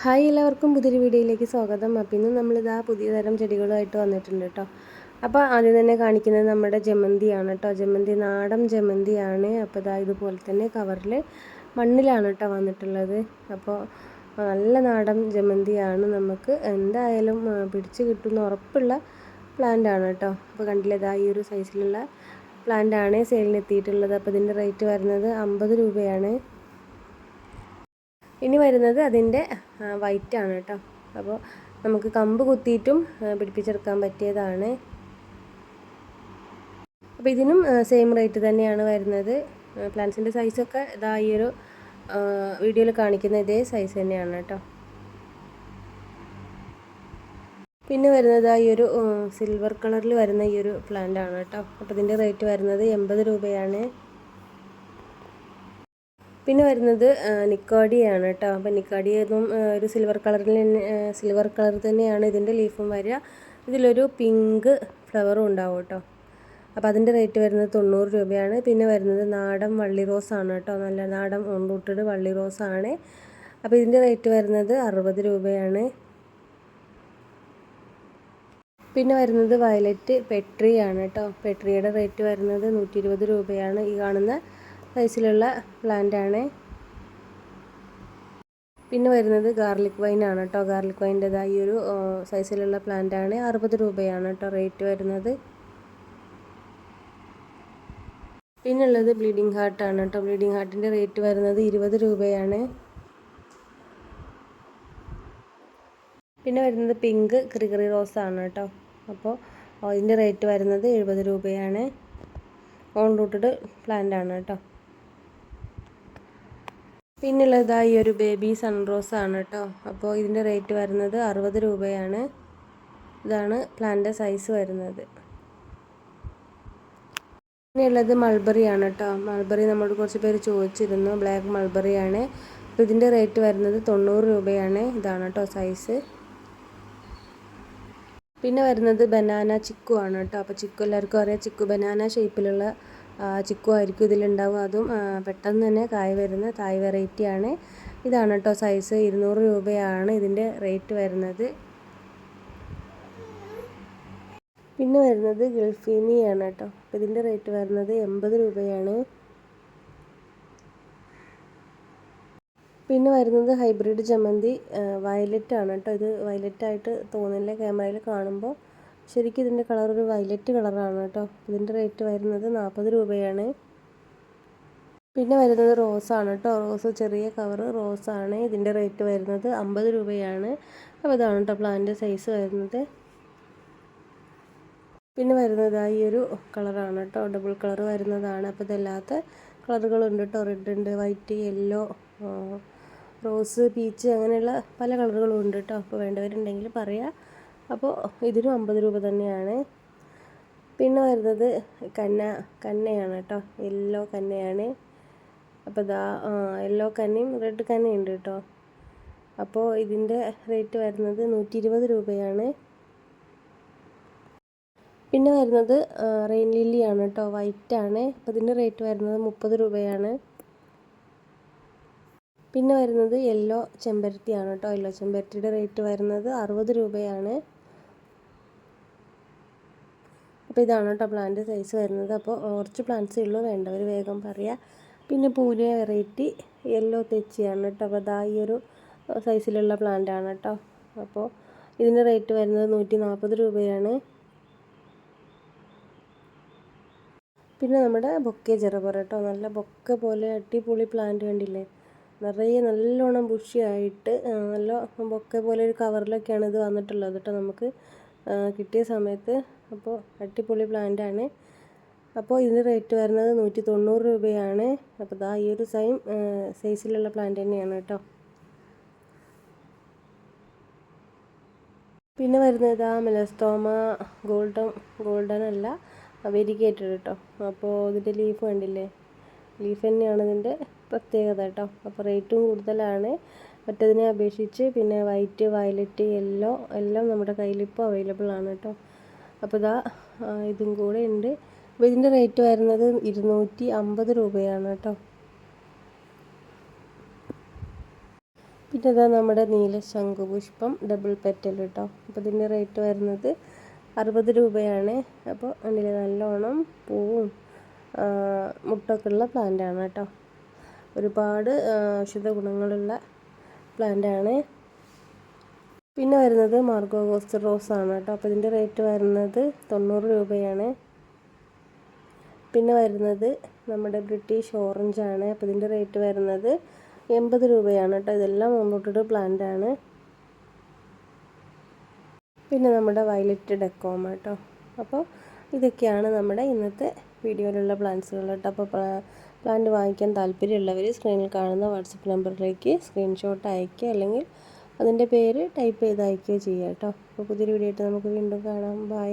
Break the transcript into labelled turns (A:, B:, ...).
A: Hi എല്ലാവർക്കും പുതിയൊരു വീഡിയോയിലേക്ക് സ്വാഗതം. അപ്പം ഇന്ന് നമ്മളിതാ പുതിയ തരം ചെടികളുമായിട്ട് വന്നിട്ടുണ്ട് കേട്ടോ. അപ്പോൾ ആദ്യം തന്നെ കാണിക്കുന്നത് നമ്മുടെ ജമന്തിയാണ് കേട്ടോ. ജമന്തി നാടൻ ജമന്തിയാണ്. അപ്പോൾ ഇതാ ഇതുപോലെ തന്നെ കവറിൽ മണ്ണിലാണ് കേട്ടോ വന്നിട്ടുള്ളത്. അപ്പോൾ നല്ല നാടൻ ജമന്തിയാണ്. നമുക്ക് എന്തായാലും പിടിച്ച് കിട്ടുന്ന ഉറപ്പുള്ള പ്ലാന്റ് ആണ് കേട്ടോ. അപ്പോൾ കണ്ടില്ലേ ഇതാ ഈ ഒരു സൈസിലുള്ള പ്ലാന്റ് ആണ്. സെയിലിന് എത്തിയിട്ടുള്ളത്. അപ്പോൾ ഇതിന്റെ റേറ്റ് വരുന്നത് അമ്പത് രൂപയാണ്. ഇനി വരുന്നത് അതിന്റെ വൈറ്റ് ആണ് കേട്ടോ. അപ്പോൾ നമുക്ക് കമ്പ് കുത്തിയിട്ടും പിടിപ്പിച്ചെടുക്കാൻ പറ്റിയതാണ്. അപ്പോൾ ഇതിനും സെയിം റേറ്റ് തന്നെയാണ് വരുന്നത്. പ്ലാന്റ്സിന്റെ സൈസൊക്കെ ഇതാ ഈ ഒരു വീഡിയോയിൽ കാണിക്കുന്ന ഇതേ സൈസ് തന്നെയാണ് കേട്ടോ. പിന്നെ വരുന്നത് ഈ ഒരു സിൽവർ കളറിൽ വരുന്ന ഈ ഒരു പ്ലാന്റ് ആണ് കേട്ടോ. അപ്പോൾ ഇതിന്റെ റേറ്റ് വരുന്നത് എൺപത് രൂപയാണ്. പിന്നെ വരുന്നത് നിക്കോഡിയാണ് കേട്ടോ. അപ്പോൾ നിക്കോഡിയതും ഒരു സിൽവർ കളറിൽ സിൽവർ കളർ തന്നെയാണ് ഇതിന്റെ ലീഫും വരിക. ഇതിലൊരു പിങ്ക് ഫ്ലവറും ഉണ്ടാവും കേട്ടോ. അപ്പോൾ അതിന്റെ റേറ്റ് വരുന്നത് തൊണ്ണൂറ് രൂപയാണ്. പിന്നെ വരുന്നത് നാടൻ വള്ളി റോസ് ആണ് കേട്ടോ. നല്ല നാടൻ ഓൺറൂട്ടഡ് വള്ളി റോസ് ആണ്. അപ്പോൾ ഇതിന്റെ റേറ്റ് വരുന്നത് അറുപത് രൂപയാണ്. പിന്നെ വരുന്നത് വയലറ്റ് പെട്രിയാണ് കേട്ടോ. പെട്രിയുടെ റേറ്റ് വരുന്നത് നൂറ്റി ഇരുപത് രൂപയാണ്. ഈ കാണുന്ന സൈസിലുള്ള പ്ലാന്റ് ആണ് പിന്നെ വരുന്നത് ഗാർലിക് വൈൻ ആണ് കേട്ടോ. ഗാർലിക് വൈന്റെതാ ഈ ഒരു സൈസിലുള്ള പ്ലാന്റ് ആണ് അറുപത് രൂപയാണ് കേട്ടോ റേറ്റ് വരുന്നത്. പിന്നുള്ളത് ബ്ലീഡിങ് ഹാർട്ട് ആണ് കേട്ടോ. ബ്ലീഡിങ് ഹാർട്ടിന്റെ റേറ്റ് വരുന്നത് ഇരുപത് രൂപയാണ്. പിന്നെ വരുന്നത് പിങ്ക് ക്രിക്രി റോസ് ആണ് കേട്ടോ. അപ്പോൾ അതിന്റെ റേറ്റ് വരുന്നത് എഴുപത് രൂപയാണ്. ഓൺ റൂട്ടഡ് പ്ലാന്റ് ആണ് കേട്ടോ. പിന്നുള്ളത് ഈ ഒരു ബേബി സൺറോസ് ആണ് കേട്ടോ. അപ്പോൾ ഇതിന്റെ റേറ്റ് വരുന്നത് അറുപത് രൂപയാണ്. ഇതാണ് പ്ലാന്റ് സൈസ് വരുന്നത്. പിന്നെയുള്ളത് മൾബറി ആണ് കേട്ടോ. മൾബറി നമ്മളോട് കുറച്ച് പേര് ചോദിച്ചിരുന്നു. ബ്ലാക്ക് മൾബറി ആണ് അപ്പോൾ ഇതിന്റെ റേറ്റ് വരുന്നത് തൊണ്ണൂറ് രൂപയാണ്. ഇതാണ് കേട്ടോ സൈസ്. പിന്നെ വരുന്നത് ബനാന ചിക്കു ആണ് കേട്ടോ. അപ്പോൾ ചിക്കു എല്ലാവർക്കും അറിയാം. ചിക്കു ബനാന ഷേപ്പിലുള്ള ചിക്കു ആയിരിക്കും ഇതിലുണ്ടാവുക. അതും പെട്ടെന്ന് തന്നെ കായ വരുന്ന തായ് വെറൈറ്റി ആണ്. ഇതാണ് കേട്ടോ സൈസ് ഇരുന്നൂറ് രൂപയാണ് ഇതിന്റെ റേറ്റ് വരുന്നത്. പിന്നെ വരുന്നത് ഗൾഫീമിയാണ് കേട്ടോ. അപ്പോൾ ഇതിന്റെ റേറ്റ് വരുന്നത് എൺപത് രൂപയാണ്. പിന്നെ വരുന്നത് ഹൈബ്രിഡ് ജമന്തി വയലറ്റ് ആണ് കേട്ടോ. ഇത് വയലറ്റ് ആയിട്ട് തോന്നില്ല ക്യാമറയിൽ കാണുമ്പോൾ. ശരിക്കും ഇതിന്റെ കളർ ഒരു വയലറ്റ് കളറാണ് കേട്ടോ. ഇതിന്റെ റേറ്റ് വരുന്നത് നാൽപ്പത് രൂപയാണ്. പിന്നെ വരുന്നത് റോസാണ് കേട്ടോ. റോസ് ചെറിയ കവർ റോസാണ്. ഇതിന്റെ റേറ്റ് വരുന്നത് അമ്പത് രൂപയാണ്. അപ്പോൾ ഇതാണ് കേട്ടോ പ്ലാന്റ് സൈസ് വരുന്നത്. പിന്നെ വരുന്നത് ആ ഈ ഒരു കളറാണ് കേട്ടോ. ഡബിൾ കളർ വരുന്നതാണ്. അപ്പോൾ ഇതല്ലാത്ത കളറുകളുണ്ട് കേട്ടോ. റെഡ് ഉണ്ട് വൈറ്റ് യെല്ലോ റോസ് പീച്ച് അങ്ങനെയുള്ള പല കളറുകളും ഉണ്ട് കേട്ടോ. അപ്പോൾ വേണ്ടവരുണ്ടെങ്കിൽ പറയാം. അപ്പോൾ ഇതിനും അമ്പത് രൂപ തന്നെയാണ്. പിന്നെ വരുന്നത് കന്ന കന്നയാണ് കേട്ടോ. യെല്ലോ കന്നയാണ്. അപ്പോൾ ദാ യെല്ലോ കന്നയും റെഡ് കന്നയും ഉണ്ട് കേട്ടോ. അപ്പോൾ ഇതിന്റെ റേറ്റ് വരുന്നത് നൂറ്റി ഇരുപത് രൂപയാണ്. പിന്നെ വരുന്നത് റെയിൻ ലില്ലിയാണ് കേട്ടോ. വൈറ്റ് ആണ്. അപ്പോൾ ഇതിന്റെ റേറ്റ് വരുന്നത് മുപ്പത് രൂപയാണ്. പിന്നെ വരുന്നത് യെല്ലോ ചെമ്പരത്തിയാണ് കേട്ടോ. യെല്ലോ ചെമ്പരത്തിയുടെ റേറ്റ് വരുന്നത് അറുപത് രൂപയാണ്. അപ്പോൾ ഇതാണ് കേട്ടോ പ്ലാന്റ് സൈസ് വരുന്നത്. അപ്പോൾ കുറച്ച് പ്ലാന്റ്സേ ഉള്ളൂ. വേണ്ടവർ വേഗം പറയാം. പിന്നെ പൂനിയ വെറൈറ്റി യെല്ലോ തെച്ചിയാണ് കേട്ടോ അപ്പോൾ അതാ ഈ ഒരു സൈസിലുള്ള പ്ലാന്റ് ആണ് കേട്ടോ അപ്പോൾ ഇതിന്റെ റേറ്റ് വരുന്നത് നൂറ്റി നാൽപ്പത് രൂപയാണ്. പിന്നെ നമ്മുടെ ബൊക്കെ ചെറുപറ കേട്ടോ നല്ല ബൊക്കെ പോലെ അടിപൊളി പ്ലാന്റ് കണ്ടില്ലേ? നിറയെ നല്ലോണം ബുഷിയായിട്ട് നല്ല ബൊക്കെ പോലെ ഒരു കവറിലൊക്കെയാണ് ഇത് വന്നിട്ടുള്ളത് കേട്ടോ നമുക്ക് കിട്ടിയ സമയത്ത് അപ്പോൾ അടിപൊളി പ്ലാന്റ് ആണ് അപ്പോൾ ഇതിന്റെ റേറ്റ് വരുന്നത് നൂറ്റി തൊണ്ണൂറ് രൂപയാണ്. അപ്പോൾ ദാ ഈ ഒരു സൈം സൈസിലുള്ള പ്ലാന്റ് തന്നെയാണ് കേട്ടോ. പിന്നെ വരുന്നത് ഇതാ മെലസ്തോമ ഗോൾഡൻ ഗോൾഡൻ അല്ല വെരിഗേറ്റഡ് കേട്ടോ. അപ്പോൾ ഇതിന്റെ ലീഫ് കണ്ടില്ലേ? ലീഫ് തന്നെയാണ് ഇതിന്റെ പ്രത്യേകത കേട്ടോ. അപ്പോൾ റേറ്റും കൂടുതലാണ്. മറ്റതിനെ അപേക്ഷിച്ച് പിന്നെ വൈറ്റ് വയലറ്റ് യെല്ലോ എല്ലാം നമ്മുടെ കയ്യിലിപ്പോൾ അവൈലബിൾ ആണ് കേട്ടോ. അപ്പോൾ ഇതാ ഇതും കൂടെ ഉണ്ട്. അപ്പോൾ ഇതിന്റെ റേറ്റ് വരുന്നത് ഇരുന്നൂറ്റി അമ്പത് രൂപയാണ് കേട്ടോ. പിന്നെ ഇതാ നമ്മുടെ നീല ശംഖുപുഷ്പം ഡബിൾ പെറ്റൽ കേട്ടോ. അപ്പോൾ ഇതിന്റെ റേറ്റ് വരുന്നത് അറുപത് രൂപയാണ്. അപ്പോൾ അതിൽ നല്ലോണം പൂവും മുട്ടൊക്കെ ഉള്ള പ്ലാന്റാണ് കേട്ടോ. ഒരുപാട് ഔഷധ ഗുണങ്ങളുള്ള പ്ലാന്റാണ് പിന്നെ വരുന്നത് മാർഗോ ഗോസ്റ്റ് റോസ് ആണ് കേട്ടോ. അപ്പോൾ ഇതിന്റെ റേറ്റ് വരുന്നത് തൊണ്ണൂറ് രൂപയാണ്. പിന്നെ വരുന്നത് നമ്മുടെ ബ്രിട്ടീഷ് ഓറഞ്ച് ആണ്. അപ്പോൾ ഇതിന്റെ റേറ്റ് വരുന്നത് എൺപത് രൂപയാണ് കേട്ടോ. ഇതെല്ലാം മുന്നോട്ടൊരു പ്ലാന്റ് ആണ്. പിന്നെ നമ്മുടെ വയലറ്റ് ഡെക്കോമ കേട്ടോ. അപ്പോൾ ഇതൊക്കെയാണ് നമ്മുടെ ഇന്നത്തെ വീഡിയോയിലുള്ള പ്ലാന്റ്സുകൾ കേട്ടോ. അപ്പോൾ പ്ലാന്റ് വാങ്ങിക്കാൻ താല്പര്യമുള്ളവർ സ്ക്രീനിൽ കാണുന്ന വാട്സപ്പ് നമ്പറിലേക്ക് സ്ക്രീൻഷോട്ട് അയക്കുക അല്ലെങ്കിൽ അതിന്റെ പേര് ടൈപ്പ് ചെയ്ത് അയക്കുകയോ ചെയ്യുക കേട്ടോ. അപ്പോൾ പുതിയൊരു വീഡിയോ ആയിട്ട് നമുക്ക് വീണ്ടും കാണാം. ബൈ